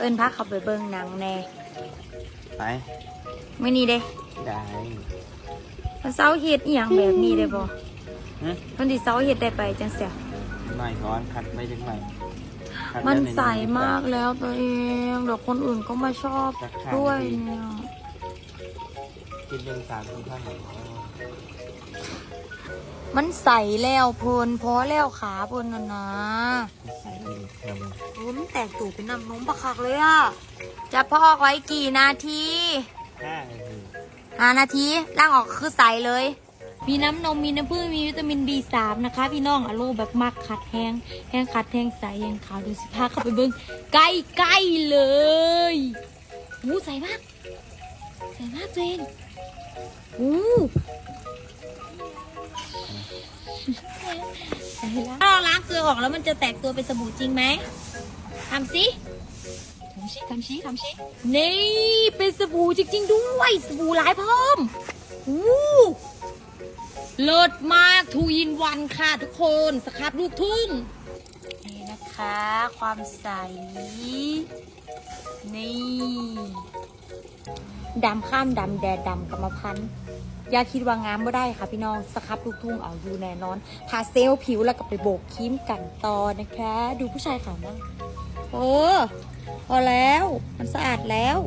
เอิ้นพาเขาไปเบิ่งหนังแน่ไปไม่นี่เด้ได้มันเซาเฮ็ดอีหยังแบบนี้ได้บ่หึมันสิเซาเฮ็ดได้ไปจังเสียหน่อยก่อนคัดไม่ถึงใหม่คัดมันแล้วใสมากแล้วตัวเองเดี๋ยวคนอื่นก็มาชอบด้วยเนี่ย กินเรื่องสามที่ท่านมันใสแล้วเพลินพอแล้วขาเพลินนะนะใส่เลยครับโอ้มันแตกตูดเป็นน้ำนมปะคักเลยอะจะพอกไว้กี่นาทีห้านาทีห้านาทีล่างออกคือใสเลย มีน้ำนมมีน้ำผึ้งมีวิตามิน B3 นะคะ พี่น้องอะโลแบบมักขัดแห้งแห้งขัดแห้งใสแห้งขาวดูสิพาเข้าไปเบิ้งใกล้ใกล้ๆเลยอู้ใสมาก ใสมากตัวเองอู้ใสแล้วถ้าเราล้างเกลือออกแล้วมันจะแตกตัวเป็นสบู่จริงไหมทำสิทำสิทำสิทำสินี่เป็นสบู่จริง ๆ ด้วย สบู่หลายพร้อมอู้เลิศมากทูยินวันค่ะทุกคนสครับลูกทุ่ง นี่นะคะ ความใส นี่ ดำข้ามดำแดดดำกรรมพันธุ์ยาคิดว่างามไม่ได้ค่ะพี่น้องสครับลูกทุ่งเอาอยู่แน่นอนทาเซลผิวแล้วก็ไปโบกครีมกันต่อนะคะ ดูผู้ชายขาวมากโอ้พอแล้ว มันสะอาดแล้ว